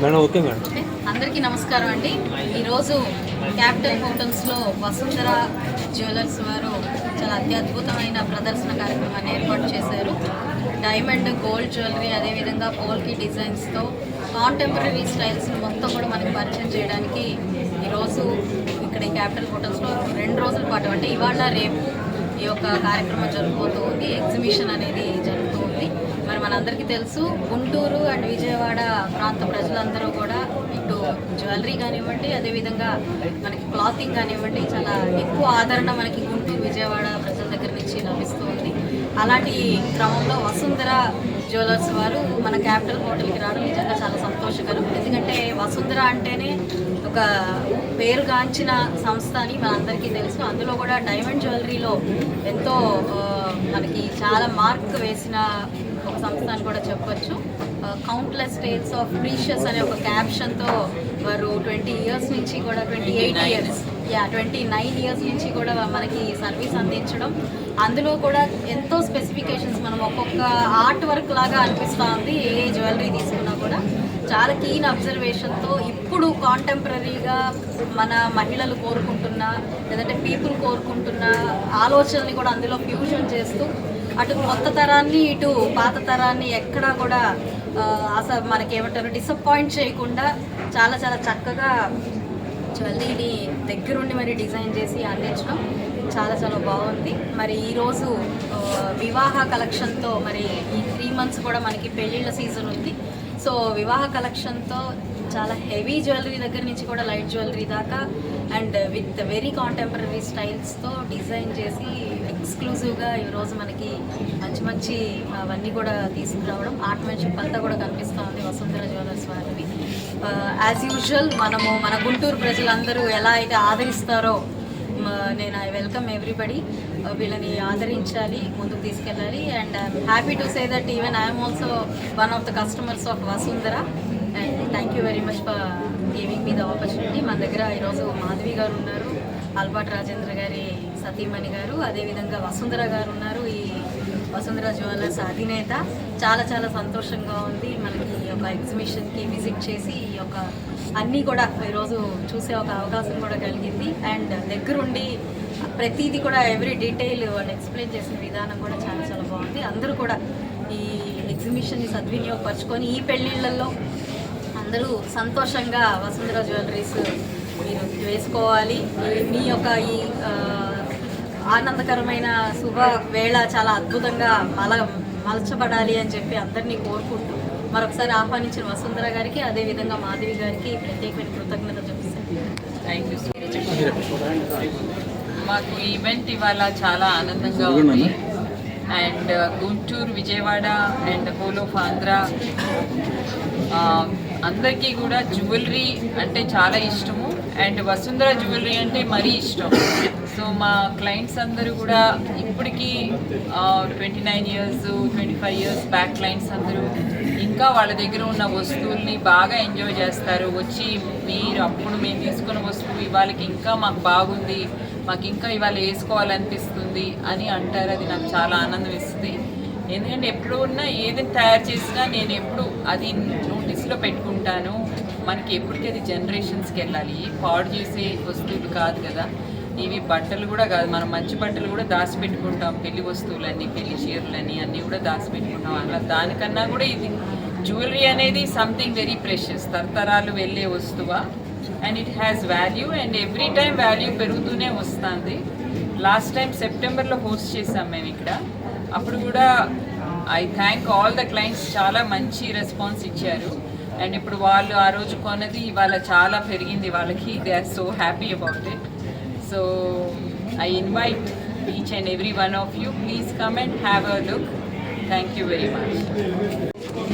Madam okay madam. అందరికీ నమస్కారం అండి. ఈరోజు క్యాపిటల్ హోటల్స్లో వసుంధర జ్యువెలర్స్ వారు చాలా అత్యద్భుతమైన ప్రదర్శన కార్యక్రమాన్ని ఏర్పాటు చేశారు. డైమండ్ గోల్డ్ జ్యువెలరీ అదేవిధంగా పోల్కి డిజైన్స్తో కాంటెంపరీ స్టైల్స్ మొత్తం కూడా మనకి పరిచయం చేయడానికి ఈరోజు ఇక్కడ క్యాపిటల్ హోటల్స్లో రెండు రోజుల పాటు అంటే ఇవాళ రేపు ఈ యొక్క కార్యక్రమం జరుగుతూ ఉంది. ఎగ్జిబిషన్ అనేది జరుగుతూ ఉంది. మరి మనందరికీ తెలుసు గుంటూరు అండ్ విజయవాడ ప్రాంత ప్రజలందరూ కూడా ఇటు జ్యువెలరీ కానివ్వండి అదేవిధంగా మనకి క్లాతింగ్ కానివ్వండి చాలా ఎక్కువ ఆదరణ మనకి గుంటూరు విజయవాడ ప్రజల దగ్గర నుంచి లభిస్తూ ఉంది. అలాంటి క్రమంలో వసుంధర జ్యువెలర్స్ వారు మన క్యాపిటల్ హోటల్కి రావడం నిజంగా చాలా సంతోషకరం. ఎందుకంటే వసుంధర అంటేనే ఒక పేరుగాంచిన సంస్థ అని మనందరికీ తెలుసు. అందులో కూడా డైమండ్ జ్యువెలరీలో ఎంతో మనకి చాలా మార్క్ వేసిన ఒక సంస్థ అని కూడా చెప్పొచ్చు. కౌంట్లెస్ స్టేట్స్ ఆఫ్ ప్రీషియస్ అనే ఒక క్యాప్షన్తో వారు ట్వంటీ ఇయర్స్ నుంచి కూడా twenty eight years yeah twenty nine years నుంచి కూడా మనకి సర్వీస్ అందించడం. అందులో కూడా ఎంతో స్పెసిఫికేషన్స్ మనం ఒక్కొక్క ఆర్ట్ వర్క్ లాగా అనిపిస్తూ ఉంది ఏ జ్యువెలరీ తీసుకున్నా కూడా. చాలా కీన్ అబ్జర్వేషన్తో ఇప్పుడు కాంటెంపరీగా మన మహిళలు కోరుకుంటున్న లేదంటే పీపుల్ కోరుకుంటున్న ఆలోచనని కూడా అందులో ఫ్యూజన్ చేస్తూ అటు కొత్త తరాన్ని ఇటు పాత తరాన్ని ఎక్కడా కూడా అసలు మనకి ఏమంటారు డిసప్పాయింట్ చేయకుండా చాలా చాలా చక్కగా జ్యువెలరీని దగ్గరుండి మరి డిజైన్ చేసి అందించడం చాలా చాలా బాగుంది. మరి ఈరోజు వివాహ కలెక్షన్తో మరి ఈ త్రీ మంత్స్ కూడా మనకి పెళ్ళిళ్ళ సీజన్ ఉంది. సో వివాహ కలెక్షన్తో చాలా హెవీ జ్యువెలరీ దగ్గర నుంచి కూడా లైట్ జ్యువెలరీ దాకా అండ్ విత్ వెరీ కాంటెంపరీ స్టైల్స్తో డిజైన్ చేసి ఎక్స్క్లూజివ్గా ఈరోజు మనకి మంచి మంచి అవన్నీ కూడా తీసుకురావడం ఆర్ట్మెన్షిప్ అంతా కూడా కనిపిస్తూ ఉంది వసుంధర జ్యువెలర్స్ వారివి యాజ్ యూజువల్ మనము మన గుంటూరు ప్రజలందరూ ఎలా అయితే ఆదరిస్తారో నేను ఐ వెల్కమ్ ఎవ్రీబడి వీళ్ళని ఆదరించాలి ముందుకు తీసుకెళ్ళాలి. And I'm happy to say that even I'm also one of the customers of Vasundhara and thank you very much for giving me the opportunity మన దగ్గర ఈరోజు మాధవి గారు ఉన్నారు అల్బర్ట్ రాజేంద్ర గారి సతీమణి గారు. అదేవిధంగా వసుంధర గారు ఉన్నారు ఈ వసుంధర జ్యువెలర్స్ అధినేత. చాలా చాలా సంతోషంగా ఉంది. మనకి ఈ యొక్క ఎగ్జిబిషన్కి విజిట్ చేసి ఈ యొక్క అన్నీ కూడా ఈరోజు చూసే ఒక అవకాశం కూడా కలిగింది. అండ్ దగ్గరుండి ప్రతిదీ కూడా ఎవ్రీ డీటెయిల్ వాళ్ళు ఎక్స్ప్లెయిన్ చేసిన విధానం కూడా చాలా చాలా బాగుంది. అందరూ కూడా ఈ ఎగ్జిబిషన్ని సద్వినియోగపరచుకొని ఈ పెళ్ళిళ్ళల్లో అందరూ సంతోషంగా వసుంధర జ్యువెలరీస్ మీరు వేసుకోవాలి. మీ యొక్క ఈ ఆనందకరమైన శుభ వేళ చాలా అద్భుతంగా మల మలచబడాలి అని చెప్పి అందరినీ కోరుకుంటూ మరొకసారి ఆహ్వానించిన వసుంధర గారికి అదేవిధంగా మాధవి గారికి ప్రత్యేకమైన కృతజ్ఞత చూపిస్తాను థ్యాంక్ యూ మాకు ఈవెంట్ ఇవాళ చాలా ఆనందంగా ఉంది. And uh, Guntur Vijayawada and whole of Andhra uh, అందరికీ కూడా జ్యువెలరీ అంటే చాలా ఇష్టము. అండ్ వసుంధర జ్యువెలరీ అంటే మరీ ఇష్టం. సో మా క్లయింట్స్ అందరూ కూడా ఇప్పటికీ twenty nine years twenty five years back clients అందరూ ఇంకా వాళ్ళ దగ్గర ఉన్న వస్తువుల్ని బాగా ఎంజాయ్ చేస్తారు. వచ్చి మీరు అప్పుడు మేము తీసుకున్న వస్తువు ఇవాళకి ఇంకా మాకు బాగుంది మాకు ఇంకా ఇవాళ వేసుకోవాలనిపిస్తుంది అని అంటారు. అది నాకు చాలా ఆనందం ఇస్తుంది. ఎందుకంటే ఎప్పుడు ఉన్నా ఏదైనా తయారు చేసినా నేను ఎప్పుడు అది నోటీస్లో పెట్టుకుంటాను. మనకి ఎప్పటికీ అది జనరేషన్స్కి వెళ్ళాలి. పాడు చేసే వస్తువులు కాదు కదా. ఇవి బట్టలు కూడా కాదు. మనం మంచి బట్టలు కూడా దాచిపెట్టుకుంటాం. పెళ్ళి వస్తువులని పెళ్ళి చీరలని అన్నీ కూడా దాచిపెట్టుకుంటాం. అలా దానికన్నా కూడా ఇది జ్యువెలరీ అనేది సంథింగ్ వెరీ ప్రెషియస్ తరతరాలు వెళ్ళే వస్తువా? And it has value and every time value పెరుగుతూనే వస్తుంది. లాస్ట్ టైం సెప్టెంబర్లో హోస్ట్ చేసాం మేము ఇక్కడ. అప్పుడు కూడా I thank all the clients చాలా మంచి రెస్పాన్స్ ఇచ్చారు. అండ్ ఇప్పుడు వాళ్ళు ఆ రోజు కొన్నది ఇవాళ చాలా పెరిగింది. వాళ్ళకి they are so happy about it so I invite each and every one of you please come and have a look thank you very much